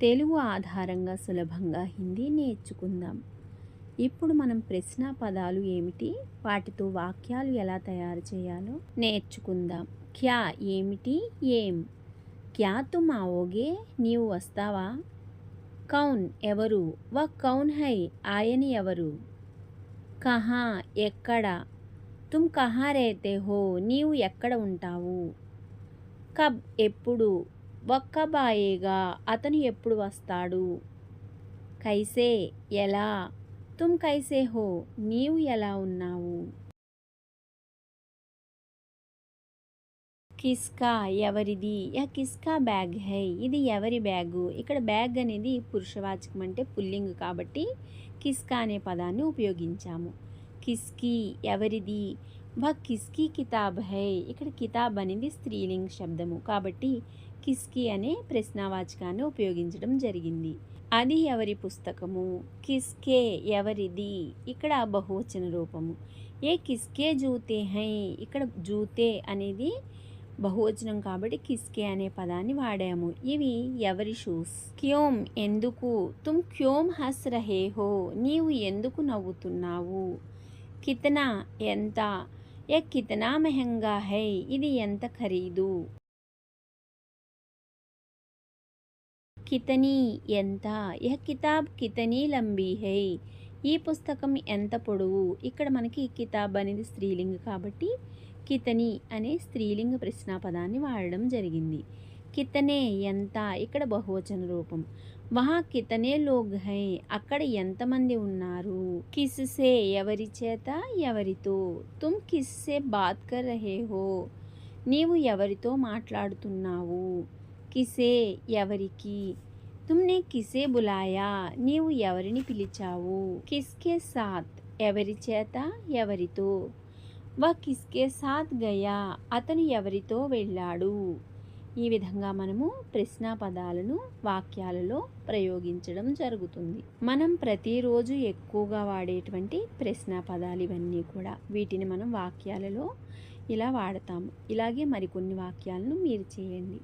తెలుగు ఆధారంగా సులభంగా హిందీ నేర్చుకుందాం. ఇప్పుడు మనం ప్రశ్న పదాలు ఏమిటి? వాటితో వాక్యాలు ఎలా తయారు చేయాలో నేర్చుకుందాం. క్యా ఏమిటి? ఏం? క్యా తుమ్ ఆవోగే? నీవు వస్తావా? కౌన్ ఎవరు? వ కౌన్ హై? ఆయని ఎవరు? కహా ఎక్కడ? తుమ్ కహా రేతే హో? నీవు ఎక్కడ ఉంటావు? కబ్ ఎప్పుడు? వక్కబాయేగా అతను ఎప్పుడు వస్తాడు? కైసే ఎలా? తుమ్ కైసే హో నీవు ఎలా ఉన్నావు? కిస్కా ఎవరిది? యా కిస్కా బ్యాగ్ హై. ఇది ఎవరి బ్యాగు? ఇక్కడ బ్యాగ్ అనేది పురుషవాచకం అంటే పుల్లింగ్ కాబట్టి కిస్కా అనే పదాన్ని ఉపయోగించాము. కిస్కి ఎవరిది? వా కిస్కి కితాబ్ హై. ఇక్కడ కితాబ్ అనేది స్త్రీలింగ్ శబ్దము. కాబట్టి కిస్కి అనే ప్రశ్నావాచకాన్ని ఉపయోగించడం జరిగింది. అది ఎవరి పుస్తకము? కిస్కే ఎవరిది? ఇక్కడ బహువచన రూపము. ఏ కిస్కే జూతే హై? ఇక్కడ జూతే అనేది బహువచనం కాబట్టి కిస్కే అనే పదాన్ని వాడాము. ఇవి ఎవరి షూస్? క్యోమ్ ఎందుకు? తుమ్ క్యోమ్ హస్ రహే హో? నీవు ఎందుకు నవ్వుతున్నావు? కితనా? ఎంత? ఏ కితనా మెహంగా హై? ఇది ఎంత ఖరీదు? కితనీ ఎంత? యహ కితాబ్ కితనీ లంబీ హై? ఈ పుస్తకం ఎంత పొడవు? ఇక్కడ మనకి కితాబ్ అనేది స్త్రీలింగ కాబట్టి కితని అనే స్త్రీలింగ ప్రశ్నాపదాన్ని వాడడం జరిగింది. కితనే ఎంత ఇక్కడ బహువచన రూపం వహా కితనే లోగ్ హై అక్కడ ఎంతమంది ఉన్నారు కిస్సే ఎవరి చేత ఎవరితో తుమ్ కిస్సే బాత్ కర్ రహే హో నీవు ఎవరితో మాట్లాడుతున్నావు కిసే ఎవరికి తుమ్నే కిసే బులాయా నీవు ఎవరిని పిలిచావు కిస్కే సాత్ ఎవరి చేత ఎవరితో వా కిస్కే సాత్ గయా అతను ఎవరితో వెళ్ళాడు ఈ విధంగా మనము ప్రశ్న పదాలను వాక్యాలలో ప్రయోగించడం జరుగుతుంది. మనం ప్రతిరోజు ఎక్కువగా వాడేటువంటి ప్రశ్న పదాలు ఇవన్నీ కూడా వీటిని మనం వాక్యాలలో ఇలా వాడతాము. ఇలాగే మరికొన్ని వాక్యాలను మీరు చేయండి.